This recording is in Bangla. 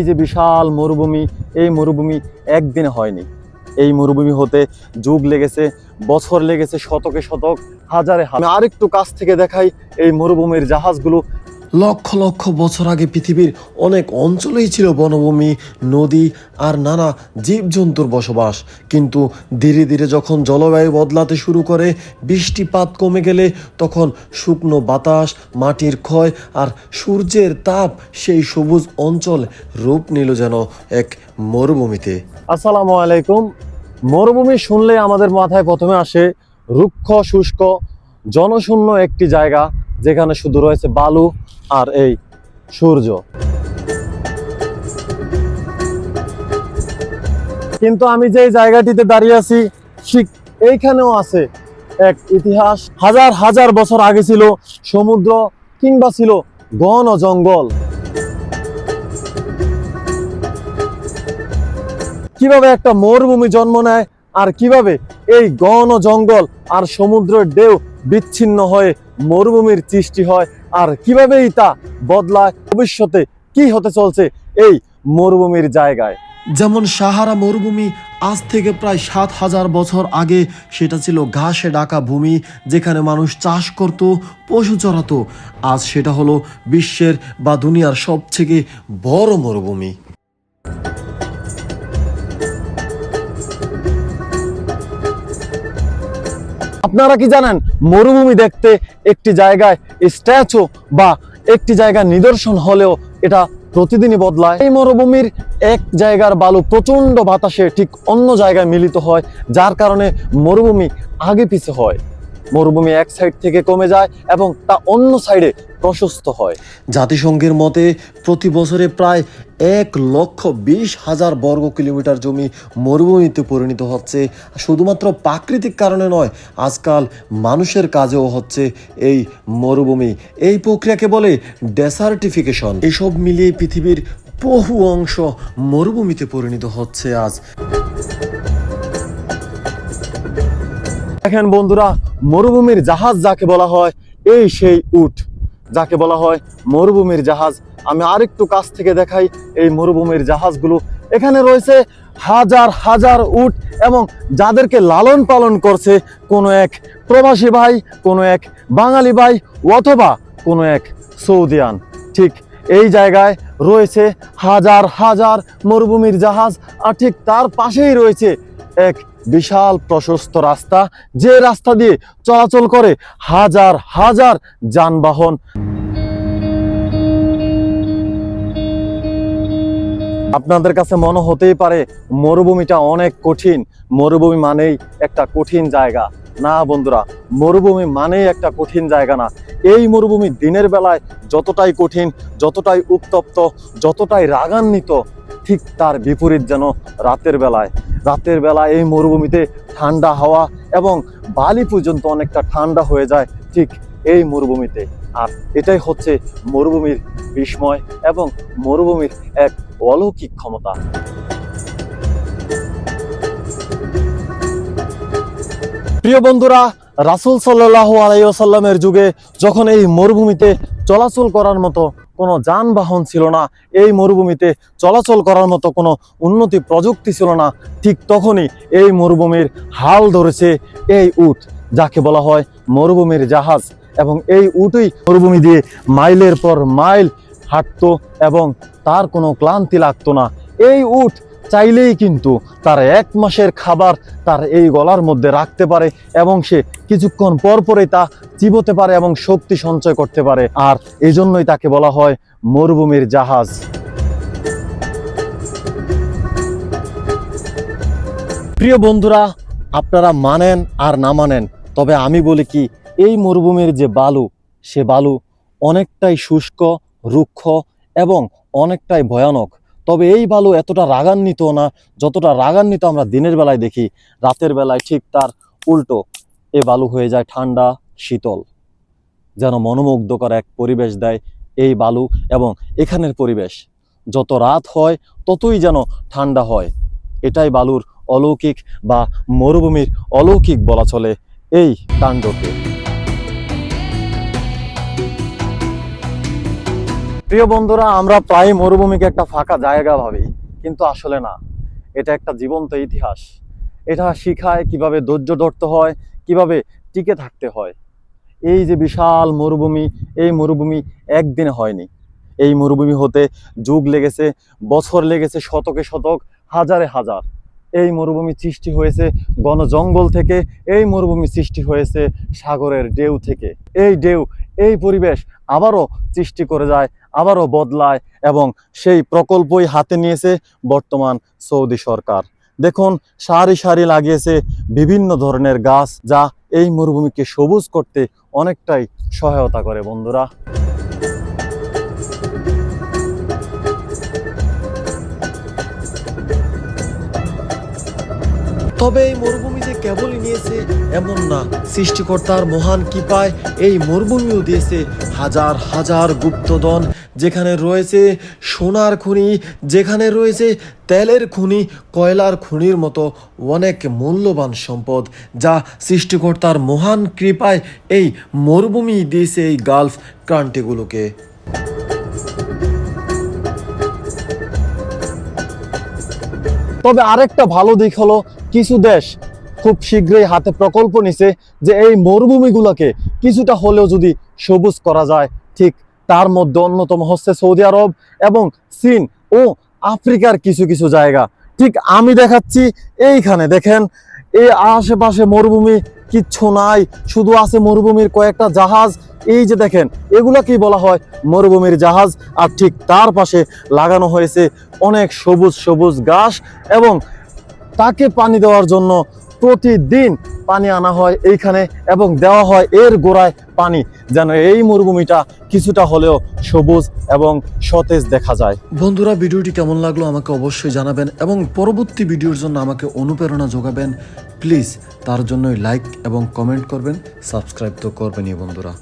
এই যে বিশাল মরুভূমি, এই মরুভূমি একদিনে হয়নি। এই মরুভূমি হতে যুগ লেগেছে, বছর লেগেছে, শতকে শতক, হাজারে হাজার। আরেকটু কাছ থেকে দেখাই এই মরুভূমির জাহাজগুলো লক্ষ লক্ষ বছর আগে পৃথিবীর অনেক অঞ্চলেই ছিল বনভূমি, নদী আর নানা জীবজন্তুর বসবাস। কিন্তু ধীরে ধীরে যখন জলবায়ু বদলাতে শুরু করে, বৃষ্টিপাত কমে গেলে তখন শুকনো বাতাস, মাটির ক্ষয় আর সূর্যের তাপ সেই সবুজ অঞ্চল রূপ নিল যেন এক মরুভূমিতে। আসসালামু আলাইকুম। মরুভূমি শুনলে আমাদের মাথায় প্রথমে আসে রুক্ষ শুষ্ক, জনশূন্য একটি জায়গা। যেখানে শুধু রয়েছে বালু আর এই সূর্য। কিন্তু আমি যে জায়গাটিতে দাঁড়িয়ে আছি, ঠিক এইখানেও আছে এক ইতিহাস। হাজার হাজার বছর আগে ছিল সমুদ্র কিংবা ছিল ঘন জঙ্গল। কীভাবে একটা মরুভূমি জন্ম নেয় আর কীভাবে এই ঘন জঙ্গল আর সমুদ্রের ঢেউ বিচ্ছিন্ন হয়ে মরুভূমির সৃষ্টি হয় আর কিভাবেই তা বদলায়, ভবিষ্যতে কি হতে চলছে এই মরুভূমির জায়গায়? যেমন সাহারা মরুভূমি আজ থেকে প্রায় সাত হাজার বছর আগে সেটা ছিল ঘাসে ডাকা ভূমি, যেখানে মানুষ চাষ করত, পশু চড়াতো আজ সেটা হলো বিশ্বের বা দুনিয়ার সবথেকে বড় মরুভূমি। আপনারা কি জানেন, মরুভূমি দেখতে একটি জায়গায় স্ট্যাচু বা একটি জায়গা নিদর্শন হলেও এটা প্রতিদিনই বদলায়? এই মরুভূমির এক জায়গার বালু প্রচণ্ড বাতাসে ঠিক অন্য জায়গায় মিলিত হয়, যার কারণে মরুভূমি আগে পিছে হয়। মরুভূমি এক সাইড থেকে কমে যায় এবং তা অন্য সাইডে প্রশস্ত হয়। জাতিসংঘের মতে, প্রতি বছরে প্রায় এক লক্ষ বিশ হাজার বর্গ কিলোমিটার জমি মরুভূমিতে পরিণত হচ্ছে। শুধুমাত্র প্রাকৃতিক কারণে নয়, আজকাল মানুষের কাজেও হচ্ছে এই মরুভূমি। এই প্রক্রিয়াকে বলে ডেসার্টিফিকেশন এসব মিলিয়ে পৃথিবীর বহু অংশ মরুভূমিতে পরিণত হচ্ছে আজ। দেখেন বন্ধুরা, মরুভূমির জাহাজ যাকে বলা হয়, এই সেই উট। যাকে বলা হয় মরুভূমির জাহাজ। আমি আরেকটু কাছ থেকে দেখাই এই মরুভূমির জাহাজগুলো। এখানে রয়েছে হাজার হাজার উট এবং যাদেরকে লালন পালন করছে কোনো এক প্রবাসী ভাই, কোনো এক বাঙালি ভাই অথবা কোনো এক সৌদিয়ান। ঠিক এই জায়গায় রয়েছে হাজার হাজার মরুভূমির জাহাজ আর ঠিক তার পাশেই রয়েছে এক বিশাল প্রশস্ত রাস্তা যে রাস্তা দিয়ে চলাচল করে হাজার হাজার যানবাহন। আপনাদের কাছে মনে হতেই পারে মরুভূমিটা অনেক কঠিন। মরুভূমি মানেই একটা কঠিন জায়গা। না বন্ধুরা, মরুভূমি মানেই একটা কঠিন জায়গা না। এই মরুভূমি দিনের বেলায় যতটাই কঠিন, যতটাই উত্তপ্ত, যতটাই রাগান্বিত ঠিক তার বিপরীত যেন রাতের বেলায়। রাতের বেলা এই মরুভূমিতে ঠান্ডা হাওয়া এবং বালি পর্যন্ত অনেকটা ঠান্ডা হয়ে যায় ঠিক এই মরুভূমিতে। আর এটাই হচ্ছে মরুভূমির বিস্ময় এবং মরুভূমির এক অলৌকিক ক্ষমতা। প্রিয় বন্ধুরা, রাসুল সাল্লাহ আলাইসাল্লামের যুগে যখন এই মরুভূমিতে চলাচল করার মতো কোনো যানবাহন ছিল না, এই মরুভূমিতে চলাচল করার মতো কোনো উন্নতি প্রযুক্তি ছিল না, ঠিক তখনই এই মরুভূমির হাল ধরেছে এই উট, যাকে বলা হয় মরুভূমির জাহাজ। এবং এই উটই মরুভূমি দিয়ে মাইলের পর মাইল হাঁটতো এবং তার কোনো ক্লান্তি লাগতো না। এই উট চাইলেই কিন্তু তার এক মাসের খাবার তার এই গলার মধ্যে রাখতে পারে এবং সে কিছুক্ষণ পর পরে তা চিবোতে পারে এবং শক্তি সঞ্চয় করতে পারে। আর এই জন্যই তাকে বলা হয় মরুভূমির জাহাজ। প্রিয় বন্ধুরা, আপনারা মানেন আর না মানেন, তবে আমি বলি কি, এই মরুভূমির যে বালু, সে বালু অনেকটাই শুষ্ক, রুক্ষ এবং অনেকটাই ভয়ানক। তবে এই বালু এতটা রাগান্বিত না, যতটা রাগান্বিত আমরা দিনের বেলায় দেখি, রাতের বেলায় ঠিক তার উল্টো এ বালু হয়ে যায় ঠান্ডা, শীতল। যেন মনোমুগ্ধকর এক পরিবেশ দেয় এই বালু এবং এখানের পরিবেশ। যত রাত হয়, ততই যেন ঠান্ডা হয়। এটাই বালুর অলৌকিক বা মরুভূমির অলৌকিক বলা চলে এই কাণ্ডকে প্রিয় বন্ধুরা, আমরা প্রায় মরুভূমিকে একটা ফাঁকা জায়গা ভাবি, কিন্তু আসলে না। এটা একটা জীবন্ত ইতিহাস। এটা শিখায় কীভাবে ধৈর্য ধরতে হয়, কীভাবে টিকে থাকতে হয়। এই যে বিশাল মরুভূমি, এই মরুভূমি একদিনে হয়নি। এই মরুভূমি হতে যুগ লেগেছে, বছর লেগেছে, শতকে শতক, হাজারে হাজার। এই মরুভূমি সৃষ্টি হয়েছে বন জঙ্গল থেকে, এই মরুভূমি সৃষ্টি হয়েছে সাগরের ডেউ থেকে। এই ডেউ এই পরিবেশ আবারও সৃষ্টি করে যায় আবারও বদলায় এবং সেই প্রকল্পই হাতে নিয়েছে বর্তমান সৌদি সরকার। দেখুন, সারি সারি লাগিয়েছে বিভিন্ন ধরনের গাছ যা এই মরুভূমিকে সবুজ করতে অনেকটাই সহায়তা করে বন্ধুরা। তবে এই মরুভূমি যে কেবলই নিয়েছে এমন না। সৃষ্টিকর্তার মহান কৃপায় এই মরুভূমিও দিয়েছে হাজার হাজার গুপ্তধন যেখানে রয়েছে সোনার খনি, যেখানে রয়েছে তেলের খনি, কয়লার খনির মতো অনেক মূল্যবান সম্পদ, যা সৃষ্টিকর্তার মহান কৃপায় এই মরুভূমি দিয়েছে এই গালফ কান্ট্রিগুলোকে তবে আরেকটা ভালো দিক হলো, কিছু দেশ খুব শীঘ্রই হাতে প্রকল্প নিছে যে এই মরুভূমিগুলোকে কিছুটা হলেও যদি সবুজ করা যায়, ঠিক তার মধ্যে অন্যতম হচ্ছে সৌদি আরব এবং চীন ও আফ্রিকার কিছু কিছু জায়গা। ঠিক আমি দেখাচ্ছি এইখানে, দেখেন, এই আশেপাশে মরুভূমি কিচ্ছু নাই, শুধু আছে মরুভূমির কয়েকটা জাহাজ। এই যে দেখেন, এগুলা কি বলা হয়? মরুভূমির জাহাজ। আর ঠিক তার পাশে লাগানো হয়েছে অনেক সবুজ সবুজ ঘাস এবং তাকে পানি দেওয়ার জন্য প্রতিদিন পানি আনা হয় এইখানে এবং দেওয়া হয় এর গোড়ায় পানি, যেন এই মরুভূমিটা কিছুটা হলেও সবুজ এবং সতেজ দেখা যায়। বন্ধুরা, ভিডিওটি কেমন লাগল আমাকে অবশ্যই জানাবেন এবং পরবর্তী ভিডিওর জন্য আমাকে অনুপ্রেরণা যোগাবেন। প্লিজ, তার জন্যই লাইক এবং কমেন্ট করবেন, সাবস্ক্রাইব তো করবেনই বন্ধুরা।